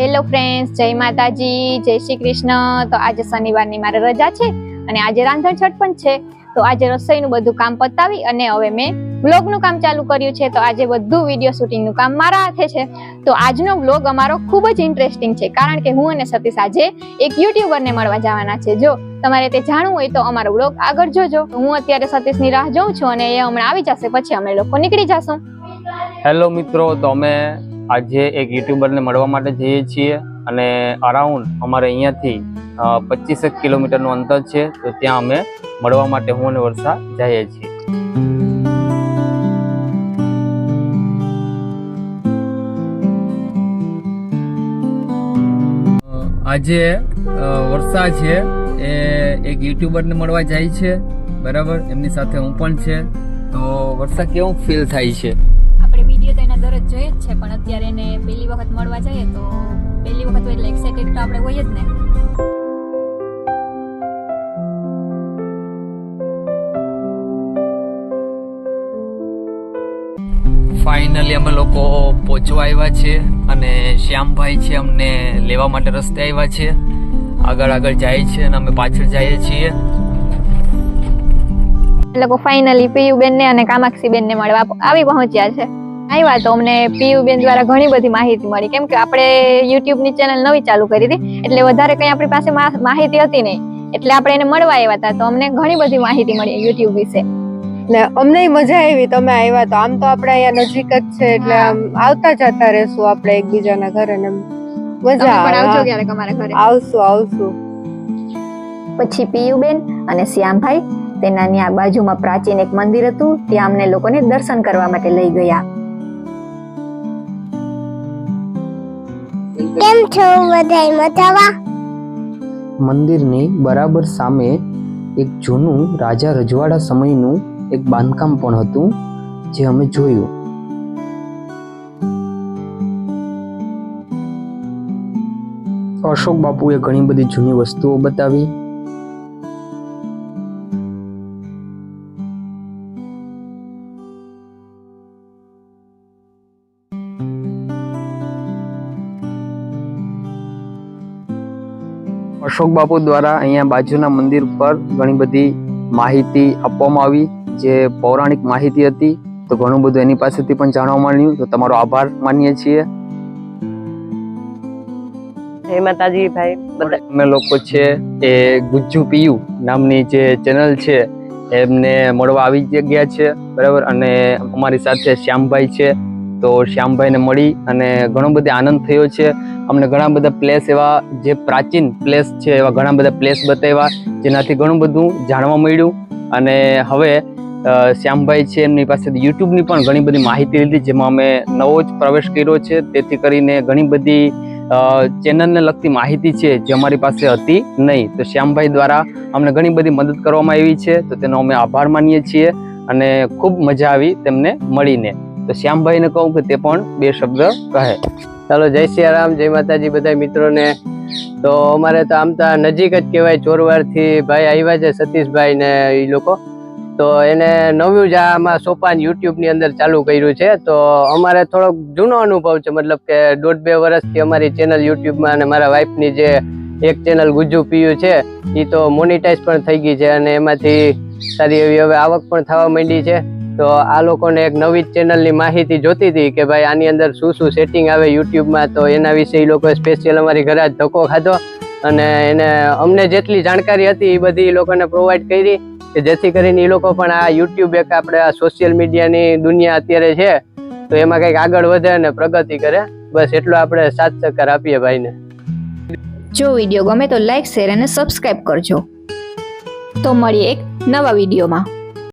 Hello friends જય માતાજી, જય શ્રી કૃષ્ણ. તો આજે શનિવારની મારે રજા છે અને આજે રાંધણ છઠ પણ છે. તો આજે રસોઈનું બધું કામ પતાવી અને હવે મેં બ્લોગનું કામ ચાલુ કર્યું છે. તો આજે બધું વીડિયો શૂટિંગનું કામ મારા હાથે છે. તો આજનો બ્લોગ અમારો ખૂબ જ ઇન્ટરેસ્ટિંગ છે. કારણ કે હું અને સતીશ આજે એક યુટ્યુબરને મળવા જવાના છે. જો તમારે તે જાણવું હોય તો અમારો બ્લોગ આગળ જોજો. હું અત્યારે સતીશની રાહ જોઉં છું અને એ હમણાં આવી જશે. પછી અમે લોકો નીકળી જશું. હેલો મિત્રો, તો અમે આજે એક યુટ્યુબરને મળવા માટે જઈએ છીએ અને અરાઉન્ડ અમારે અહીંયાથી પચીસેક કિલોમીટરનું અંતર છે, તો ત્યાં અમે મળવા માટે હું અને વર્ષા જઈએ છીએ. આજે વર્ષા છે, એ એક યુટ્યુબરને મળવા જાય છે, બરાબર? એમની સાથે હું પણ છે, તો વર્ષા કેવું ફીલ થાય છે? આપણે વીડિયો તો એના દરરોજ જોઈએ જ છે અત્યારે એને પહેલી વખત મળવા જઈએ તો પહેલી વખત હોય એટલે એક્સાઇટેડ તો આપણે હોઈએ જ ને. ફાઇનલી અમે લોકો પહોંચવા આવ્યા છે અને શ્યામભાઈ છે અમને લેવા માટે રસ્તે આવ્યા છે. આગળ આગળ જાય છે અને અમે પાછળ જઈએ છીએ. એટલે લોકો ફાઇનલી પીયુ બેન ને અને કામાક્ષી બેન ને મળવા આવી પહોંચ્યા છે. આવ્યા તો અમને પીયુ બેન દ્વારા ઘણી બધી માહિતી મળી. કેમ કે આપણે યુટ્યુબની ચેનલ નવી ચાલુ કરી હતી એટલે વધારે કઈ આપણી પાસે માહિતી હતી નહીં. એટલે આપણે એને મળવા આવ્યા હતા તો અમને ઘણી બધી માહિતી મળી યુટ્યુબ વિશે. ને અમને મજા આવી તમે આવ્યા તો. આમ તો આપણે અહીંયા નજીક જ છે એટલે આમ આવતા જતા રહેશું આપણે એકબીજાના ઘરે ને મજા આવજો ક્યારેક અમારા ઘરે. આવશું આવશું. પછી પિયુબેન અને શ્યામભાઈ તેના ત્યાં બાજુમાં પ્રાચીન એક મંદિર હતું ત્યાં અમને લોકોને દર્શન કરવા માટે લઈ ગયા. કેમ છો બધાય મજામાં? મંદિરની બરાબર સામે એક જૂનું રાજા રજવાડા સમયનું એક બાંધકામ પણ હતું, જે અમે જોયું. અશોક બાપુએ ઘણી બધી જૂની વસ્તુઓ બતાવી અશોક બાપુ દ્વારા અહીંયા બાજુના મંદિર પર ઘણી બધી માહિતી આપવામાં આવી જે પૌરાણિક માહિતી હતી. તો ઘણું બધું એની પાસેથી પણ જાણવા મળ્યું. તો તમારો આભાર માનીએ છીએ. જય માતાજી ભાઈ. અમે લોકો છે એ ગુજ્જુ પિયુ નામની જે ચેનલ છે એમને મળવા આવી ગયા છે. બરાબર? અને અમારી સાથે શ્યામભાઈ છે. તો શ્યામભાઈને મળી અને ઘણો બધો આનંદ થયો છે. અમને ઘણા બધા પ્લેસ એવા જે પ્રાચીન પ્લેસ છે, એવા ઘણા બધા પ્લેસ બતાવ્યા, જેનાથી ઘણું બધું જાણવા મળ્યું. અને હવે શ્યામભાઈ છે, એમની પાસેથી યુટ્યુબની પણ ઘણી બધી માહિતી લીધી, જેમાં અમે નવો જ પ્રવેશ કર્યો છે. તેથી કરીને ઘણી બધી ચેનલને લગતી માહિતી છે, જે અમારી પાસે હતી નહીં. તો શ્યામભાઈ દ્વારા અમને ઘણી બધી મદદ કરવામાં આવી છે. તો તેનો અમે આભાર માનીએ છીએ અને ખૂબ મજા આવી તેમને મળીને. તો શ્યામભાઈને કહું કે તે પણ બે શબ્દ કહે. ચાલો, જય સિયારામ, જય માતાજી બધા મિત્રોને. તો અમારે તો આમ તો નજીક જ કહેવાય ચોરવારથી ભાઈ આવ્યા છે સતીશભાઈ ને એ લોકો. તો એને નવું જ આમાં સોપાન યુટ્યુબની અંદર ચાલુ કર્યું છે. તો અમારે થોડોક જૂનો અનુભવ છે, મતલબ કે દોઢ બે વર્ષથી અમારી ચેનલ યુટ્યુબમાં અને મારા વાઈફની જે એક ચેનલ ગુજુ પીયું છે એ તો મોનિટાઈઝ પણ થઈ ગઈ છે અને એમાંથી સારી એવી હવે આવક પણ થવા માંડી છે. તો આ લોકોને એક નવી ચેનલની માહિતી જોતી હતી કે ભાઈ આની અંદર શું શું સેટિંગ આવે યુટ્યુબમાં, તો એના વિશે એ લોકોએ સ્પેશિયલ અમારી ઘરે જ ધક્કો ખાધો અને એને અમને જેટલી જાણકારી હતી એ બધી એ લોકોને પ્રોવાઈડ કરી કે જેથી કરીને એ લોકો પણ આ યુટ્યુબ એક આપણે આ સોશિયલ મીડિયાની દુનિયા અત્યારે છે, તો એમાં કંઈક આગળ વધે અને પ્રગતિ કરે. બસ એટલો આપણે સાત ચક્કર આપીએ ભાઈને. જો વીડિયો ગમે તો લાઈક શેર અને સબસ્ક્રાઈબ કરજો. તો મળીએ એક નવા વિડીયોમાં.